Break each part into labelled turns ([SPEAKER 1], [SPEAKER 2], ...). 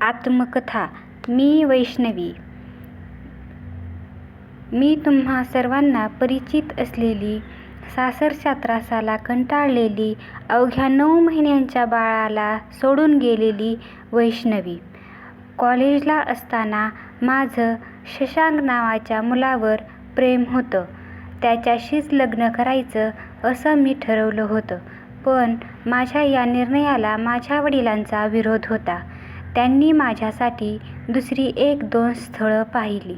[SPEAKER 1] आत्मकथा. मी वैष्णवी. मी तुम्हा सर्वांना परिचित असलेली सासरच्या त्रासाला कंटाळलेली अवघ्या नऊ महिन्यांच्या बाळाला सोडून गेलेली वैष्णवी. कॉलेजला असताना माझं शशांक नावाच्या मुलावर प्रेम होतं. त्याच्याशीच लग्न करायचं असं मी ठरवलं होतं. पण माझ्या या निर्णयाला माझ्या वडिलांचा विरोध होता. त्यांनी माझ्यासाठी दुसरी एक दोन स्थळं पाहिली.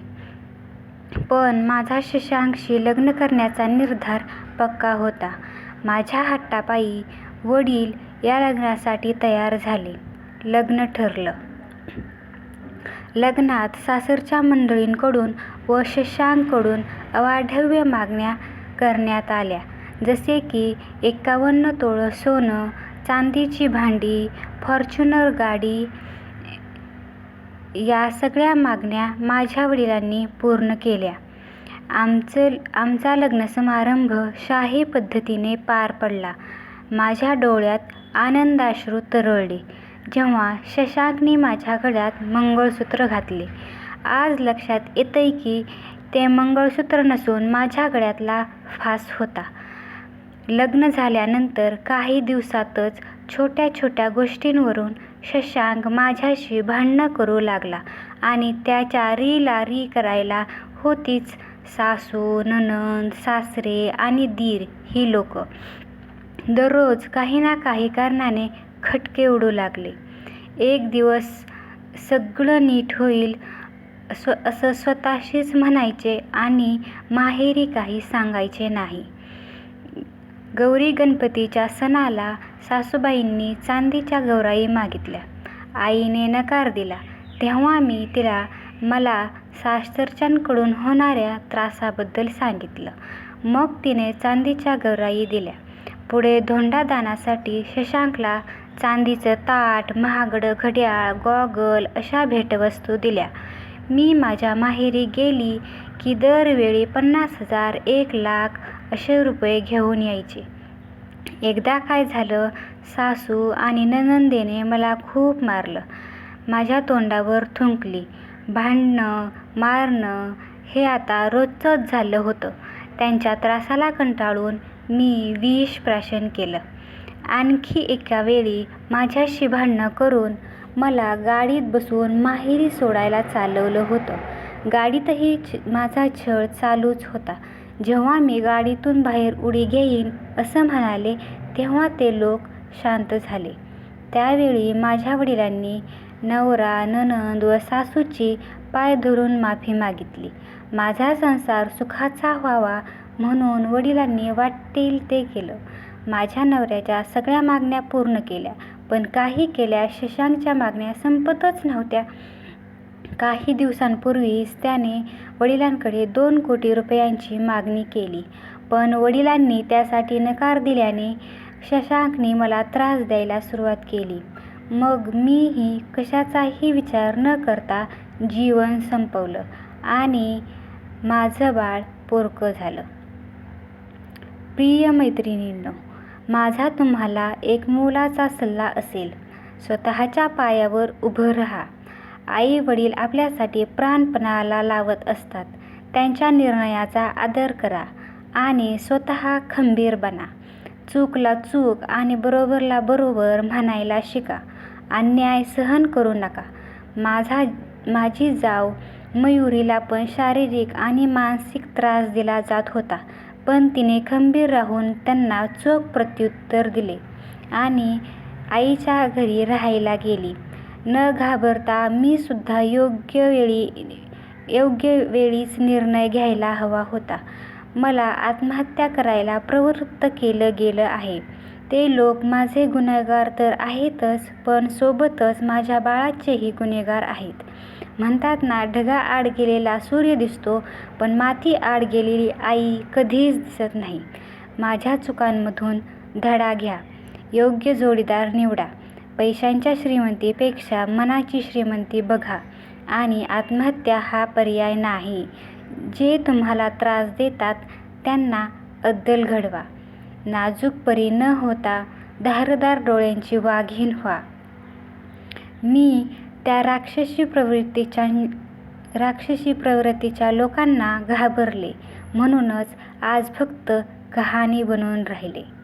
[SPEAKER 1] पण माझा शशांकशी लग्न करण्याचा निर्धार पक्का होता. माझ्या हट्टापायी वडील या लग्नासाठी तयार झाले. लग्न ठरलं. लग्नात सासरच्या मंडळींकडून व शशांकडून अवाढव्य मागण्या करण्यात आल्या. जसे की एकावन्न तोळं सोनं चांदीची भांडी फॉर्च्युनर गाडी या सगळ्या मागण्या माझ्या वडिलांनी पूर्ण केल्या. आमचं आमचा लग्न समारंभ शाही पद्धतीने पार पडला. माझ्या डोळ्यात आनंदाश्रू तरळले. जेव्हा शशांकने माझ्या गळ्यात मंगळसूत्र घातले. आज लक्षात येतंय की ते मंगळसूत्र नसून माझ्या गळ्यातला फास होता. लग्न झाल्यानंतर काही दिवसातच छोट्या छोट्या गोष्टींवरून शशांक माझ्याशी भांडणं करू लागला आणि त्याच्या रीला री करायला होतीच. सासू नणंद सासरे आणि दीर ही लोक दररोज काही ना काही कारणाने खटके उडू लागले. एक दिवस सगळं नीट होईल स्व असं स्वतःशीच म्हणायचे आणि माहेरी काही सांगायचे नाही. गौरी गणपतीच्या सणाला सासूबाईंनी चांदीच्या गौराई मागितल्या. आईने नकार दिला. तेव्हा मी तिला मला सासरच्यांकडून होणाऱ्या त्रासाबद्दल सांगितलं. मग तिने चांदीच्या गौराई दिल्या. पुढे धोंडादानासाठी शशांकला चांदीचं ताट महागडं घड्याळ गॉगल अशा भेटवस्तू दिल्या. मी माझ्या माहेरी गेली की दरवेळी पन्नास हजार एक लाख असे रुपये घेऊन यायचे. एकदा काय झालं सासू आणि ननंदेने मला खूप मारलं. माझ्या तोंडावर थुंकली. भांडणं मारणं हे आता रोजचंच झालं होतं. त्यांच्या त्रासाला कंटाळून मी विष प्राशन केलं. आणखी एका वेळी माझ्याशी भांडणं करून मला गाडीत बसून माहेरी सोडायला चालवलं होतं. गाडीतही माझा छळ चालूच होता. जेव्हा मी गाडीतून बाहेर उडी घेईन असं म्हणाले तेव्हा ते लोक शांत झाले. त्यावेळी माझ्या वडिलांनी नवरा नणंद व सासूची पाय धरून माफी मागितली. माझा संसार सुखाचा व्हावा म्हणून वडिलांनी वाटेल ते केलं. माझ्या नवऱ्याच्या सगळ्या मागण्या पूर्ण केल्या पण काही केल्या शशांकच्या मागण्या संपतच नव्हत्या. काही दिवसांपूर्वीच त्याने वडिलांकडे दोन कोटी रुपयांची मागणी केली. पण वडिलांनी त्यासाठी नकार दिल्याने शशांकने मला त्रास द्यायला सुरुवात केली. मग मीही कशाचाही विचार न करता जीवन संपवलं आणि माझं बाळ पोरकं झालं. प्रिय मैत्रिणींनो माझा तुम्हाला एक मोलाचा सल्ला असेल. स्वतःच्या पायावर उभं राहा. आई वडील आपल्यासाठी प्राणपणाला लावत असतात. त्यांच्या निर्णयाचा आदर करा आणि स्वतः खंबीर बना. चूकला चूक आणि बरोबरला बरोबर म्हणायला शिका. अन्याय सहन करू नका. माझा माझी जाव मयुरीला पण शारीरिक आणि मानसिक त्रास दिला जात होता पण तिने खंबीर राहून त्यांना चोख प्रत्युत्तर दिले आणि आईच्या घरी राहायला गेली. न घाबरता मी सुद्धा योग्य वेळी योग्य वेळीच निर्णय घ्यायला हवा होता. मला आत्महत्या करायला प्रवृत्त केलं गेलं आहे. ते लोक माझे गुन्हेगार तर आहेतच पण सोबतच माझ्या बाळाचेही गुन्हेगार आहेत. म्हणतात ना ढगा आड गेलेला सूर्य दिसतो पण माती आड गेलेली आई कधीच दिसत नाही. माझ्या चुकांमधून धडा घ्या. योग्य जोडीदार निवडा. पैशांच्या श्रीमंतीपेक्षा मनाची श्रीमंती बघा आणि आत्महत्या हा पर्याय नाही. जे तुम्हाला त्रास देतात त्यांना अद्दल घडवा. नाजूक परी न होता धारदार डोळ्यांची वाघीण व्हा. मी त्या राक्षसी प्रवृत्तीच्या राक्षसी प्रवृत्तीच्या लोकांना घाबरले म्हणूनच आज फक्त कहाणी बनून राहिले.